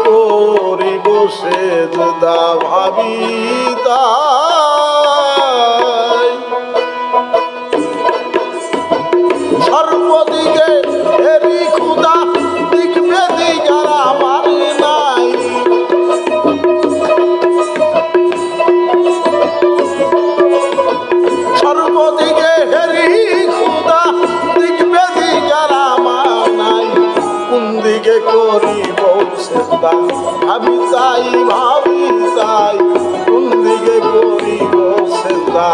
করিব সেজদা ভাবিতা সর্বদিকে খোদা ভাবি চাই ভাবি চাই কোন দিকে করিব সেন্দা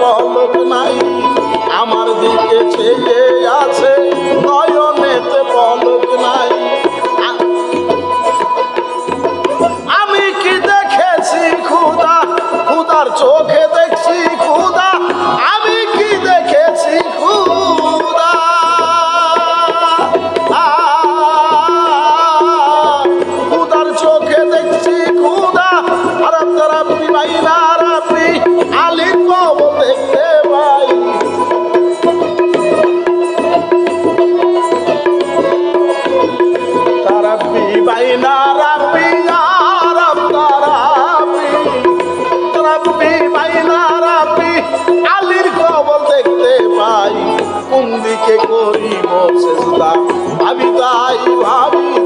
মোহাম্মদ কে করিব চেষ্টা ভাবি তাই ভাবি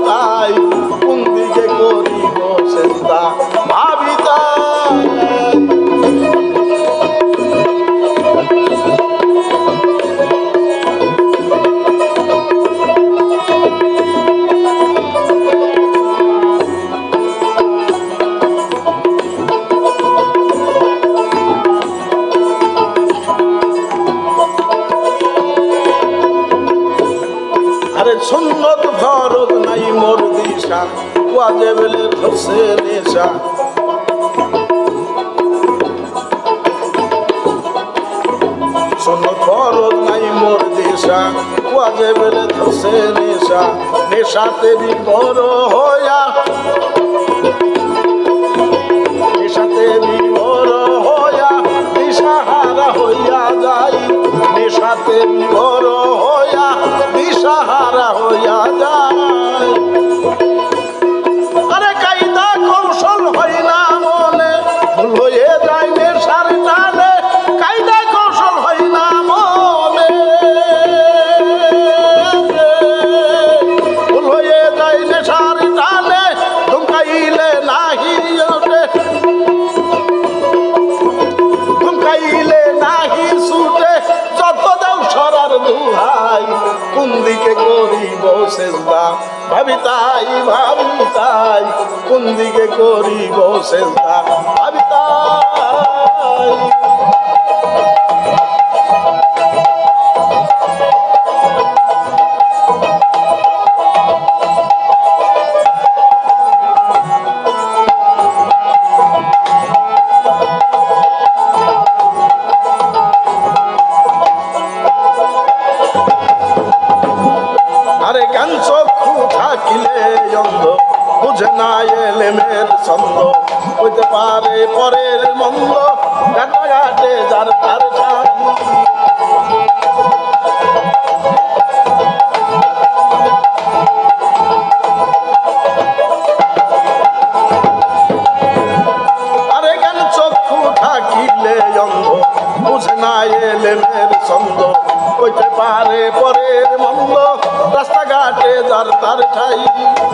নিশা, ওয়াজে বেলে ধসে নেশা, নেশাতে বিবর হইয়া। নেশাতে বিবর হইয়া, দিশাহারা হইয়া যাই। নেশাতে বিবর হইয়া, দিশাহারা হইয়া যাই। ভাবিতাই কোন দিকে করি সেজদা? ভাবি ভাবিতাই ভাবি কোন দিকে করি সেজদা? ভাবি তাই। পাঠাই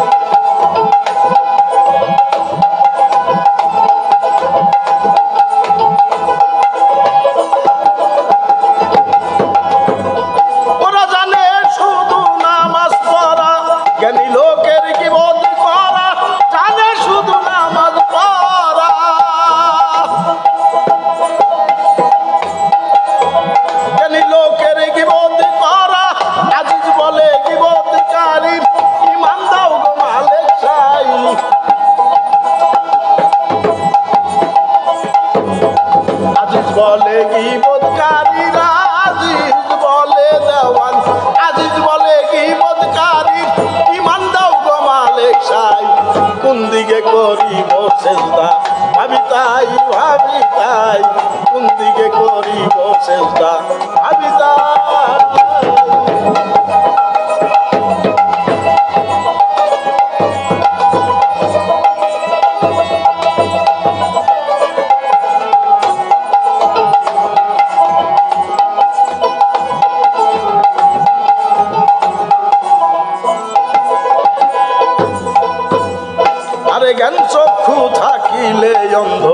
জ্ঞান চক্ষু থাকিলে অন্ধ।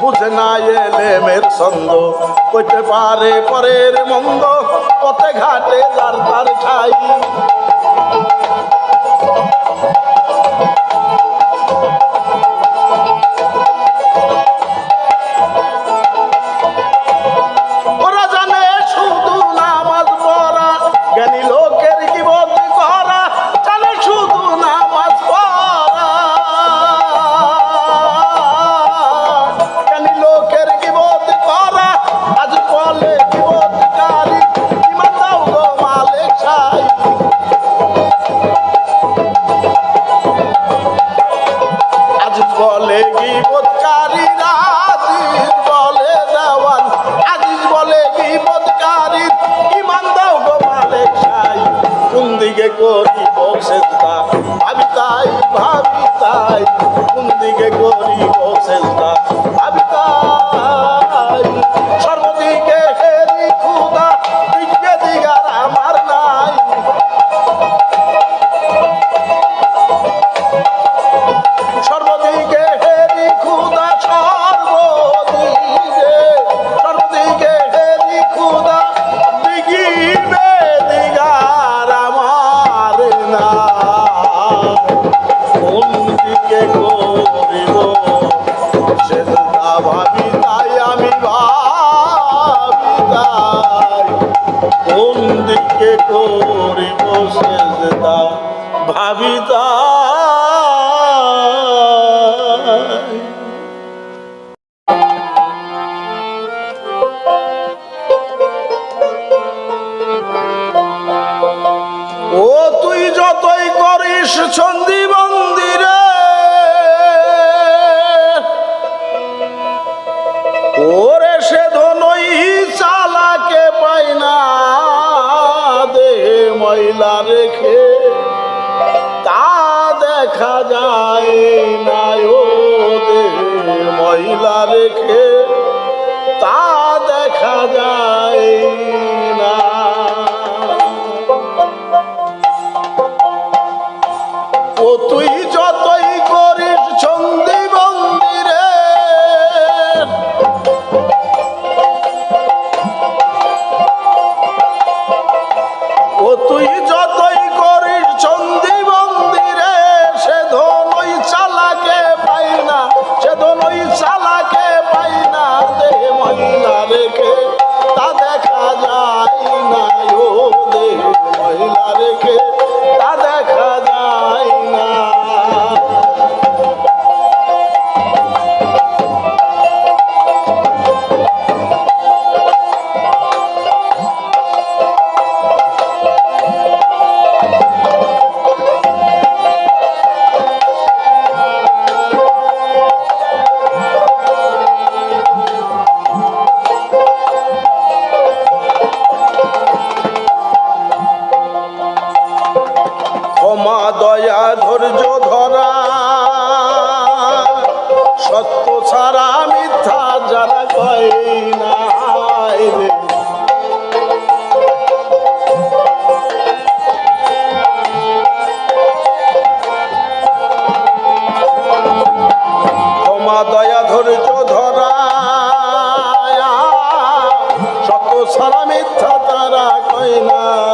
বুঝে না এলে মের সন্দ কইতে পারে পরের মন্দ। পথে ঘাটে যার তার ঠাই। এই গিবতকারীরা আজিজ বলে দেওয়ান। আজিজ বলে গিবতকারী ইমান দাও গো মালিক সাই কোন দিকে করি বসেস্তা ভাবি তাই ভাবি তাই। কোন দিকে করি বসেস্তা Bravo, রেখে সারা মিথ্যা তারা কয় না।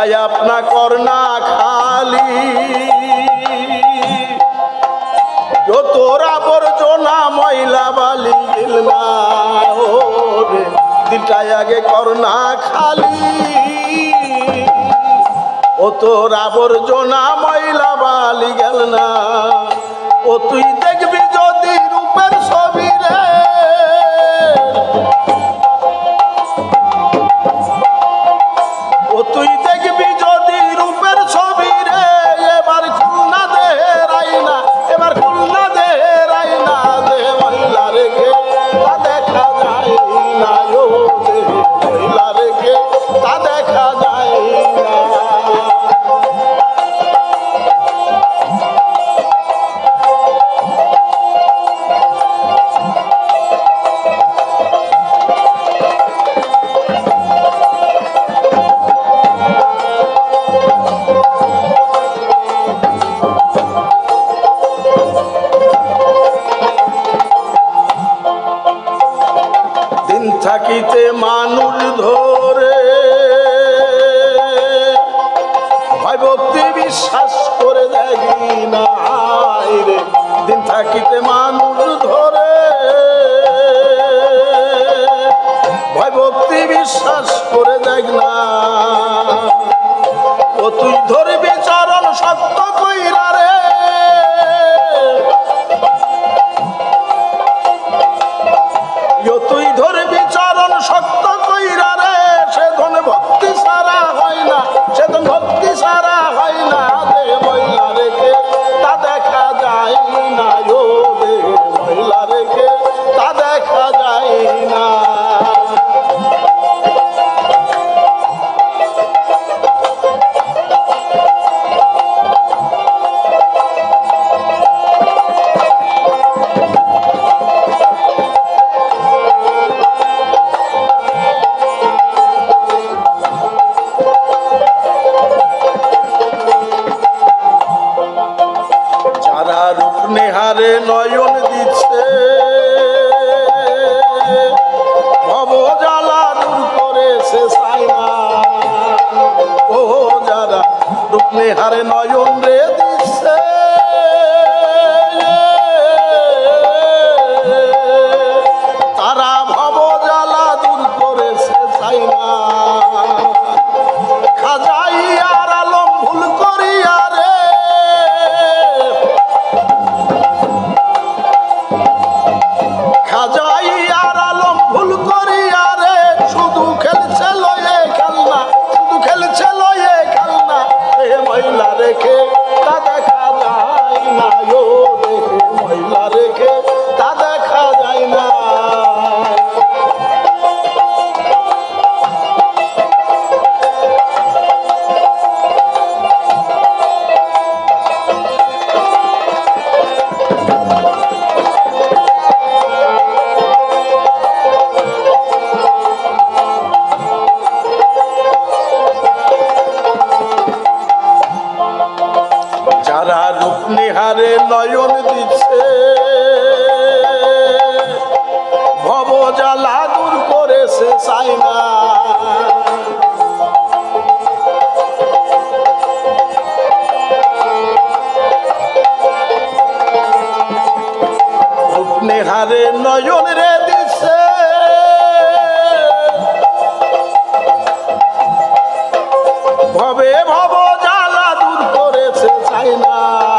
তাই আপনা করনা খালি। যতোর আবর্জনা ময়লা বালি দিলটাই আগে করনা খালি। ও তোর আবর্জনা ময়লা বালি গেল না, ও তুই দেখবি যদি হারে নয় করেছে না?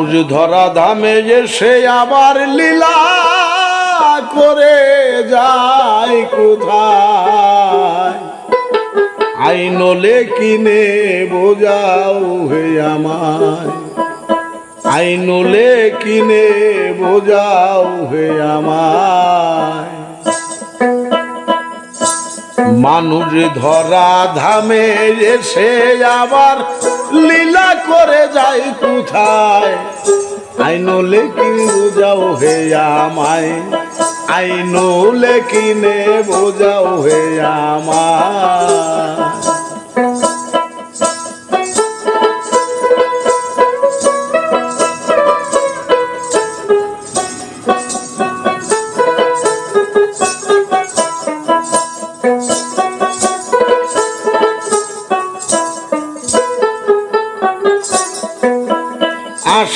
মানুষ ধরা ধামে যে সে আবার লীলা করে যায় কোথায়? আইনলে কিনে বোঝাও হে আমায়। আইনলে কিনে বোঝাও হে আমায়। মানুষ ধরা ধামে এসে আবার লীলা করে যায় কোথায়? আইনলে কি বোঝাও হে আমায়? আইনলে কিনে বোঝাও হে আমায়?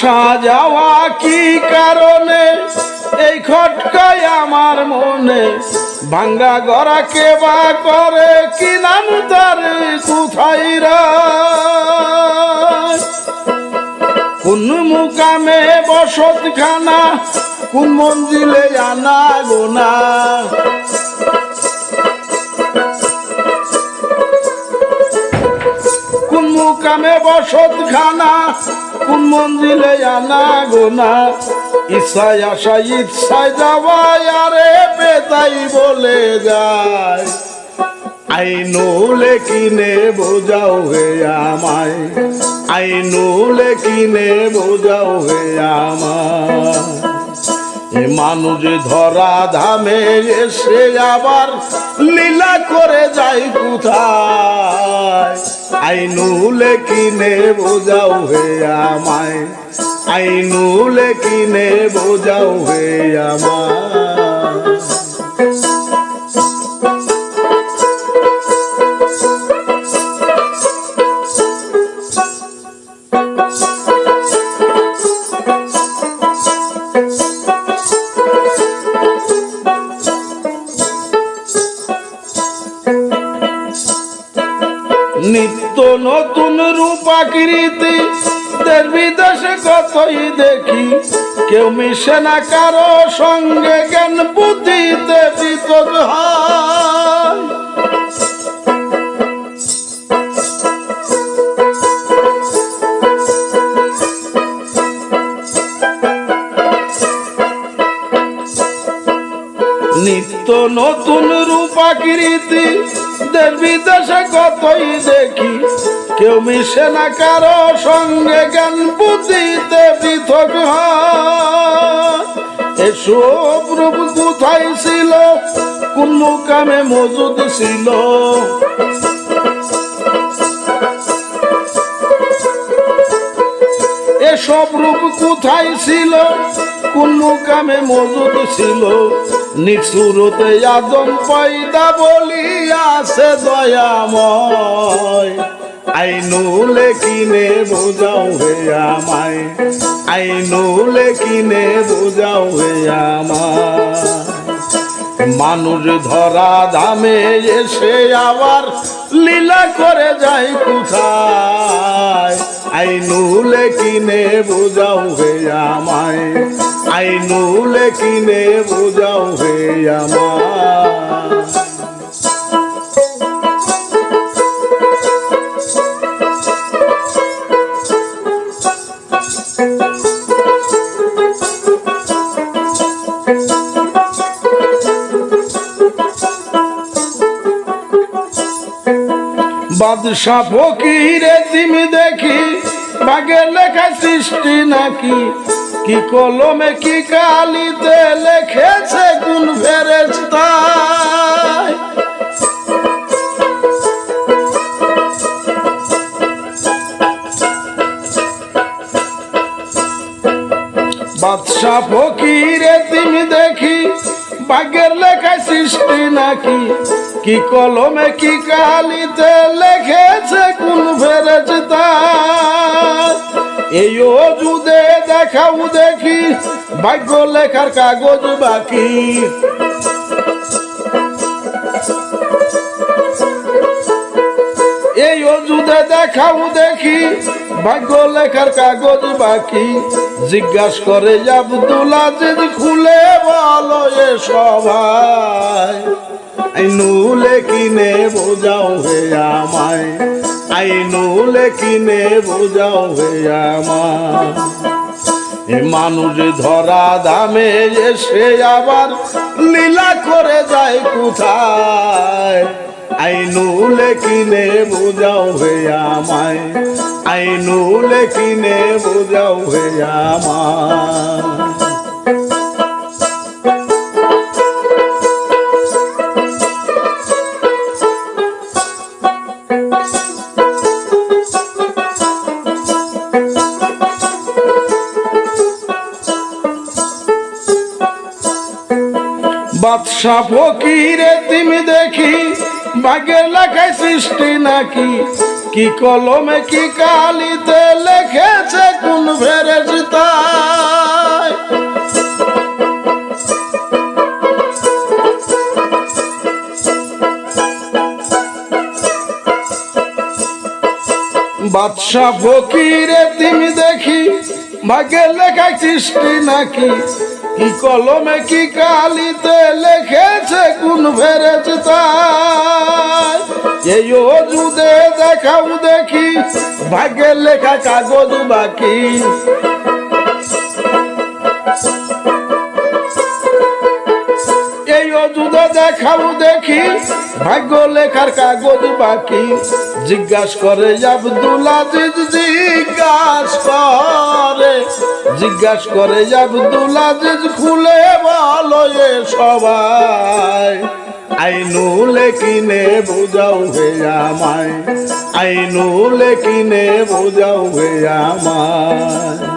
আসা যাওয়া কি কারণে? এই খটকায় আমার মনে। ভাঙ্গা গড়া কে বা করে? কি নাম তার? কোথায়? কোন মুকামে বসত খানা কোন মঞ্জিলে আনা গোনা? কোন মুকামে বসত খানা কোন মঞ্জিলে আনা গোনা ইচ্ছায় আসা ইচ্ছায় যাওয়ায়, আরে বেতাই বলে যায়। আইনুলে কিনে বোঝাও হে আমায়, আইনুলে কিনে বোঝাও হে আমায়। মানুষ ধরা ধামে এসে আবার লীলা করে যায় কোথায়? আইনুলে কিনে বোঝাও হে আমায়। আইনুলে কিনে বোঝাও হে আমায়। রূপাকৃতি দেশ বিদেশে কতই দেখি। কেউ মিশে না কারও সঙ্গে জ্ঞান বুদ্ধিতে হয়। নিত্য নতুন রূপাকৃতি দেশ বিদেশে কতই দেখি। কেউ মিশে না কারও সঙ্গে জ্ঞান বুদ্ধিতে পৃথক এসব রূপ কোথায় ছিল? কোন মুকামে মজুদ ছিল? এসব রূপ কোথায় ছিল? কোন মুকামে মজুদ ছিল? নিঃসুরতে আদম পয়দা বলি আছে দয়াময়। আইনুলে কিনে বোঝাও হে আমায়। আইনুলে কিনে বোঝাও হে আমায়। মানুষ ধরা ধামে এসে আবার লীলা করে যায় কোথায়? আইনুলে কিনে বোঝাও হে আমায়। আইনুলে কিনে বোঝাও হে আমায়। বাদশা ফকিরে তুমি দেখি বাগের লেখা সৃষ্টি নাকি? কি কলমে, কি কালিতে লেখেছে কোন ফেরেস্তায় বাদশা ফকিরে তুমি দেখি বাগের লেখা সৃষ্টি নাকি? কি কলমে কি কালিতে লেখেছে কোন ফেরেস্তা এই অজুদে দেখাও দেখি, ভাগ্য লেখার কাগজ বাকি। এই অজুদে দেখাও দেখি, ভাগ্য লেখার কাগজ বাকি। জিজ্ঞাস করে আব্দুল আজিজ, খুলে বলো এ সবাই আইনুলে কিনে বোঝাও হে আমায়। আইনুলে কিনে বোঝাও হে আমায়। এ মানুষ ধরা দামে এসে আবার লীলা করে যায় কোথায়? আইনুলে কিনে বোঝাও হে আমায়। আইনুলে কিনে বোঝাও হে আমায়। বাদশা ফকিরে, তুমি দেখি বাগের লেখায় সৃষ্টি নাকি? কি কলমে, কি কালিতে লেখেছে কোন ফেরেস্তায় বাদশা ফকিরে, তুমি দেখি ভাগ্যের লেখা সৃষ্টি নাকি? কলমে কি কালিতে লেখেছে কোন ফেরেস্তায় এই অজুদে দেখাও দেখি ভাগ্যের লেখা কাগজ বাকি। দেখাও দেখি, ভাগ্য লেখার কাগজ বাকি। জিজ্ঞাস করে আব্দুল আজিজ, জিজ্ঞাস করে। জিজ্ঞাস করে আব্দুল আজিজ, খুলে বলো এ সবাই। আইনুলে কিনে বোঝাও হে আমায়। আইনুলে কিনে বোঝাও হে আমায়।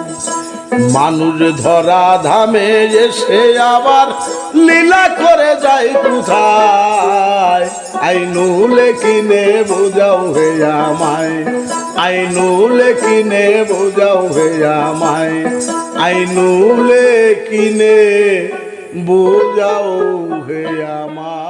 মানুষ ধরা ধামে এসে আবার লীলা করে যায় কোথায়? আইনুলে কিনে বোঝাও হে আমায়, আইনুলে কিনে বোঝাও হে আমায়, আইনুলে কিনে বোঝাও হে আমায়।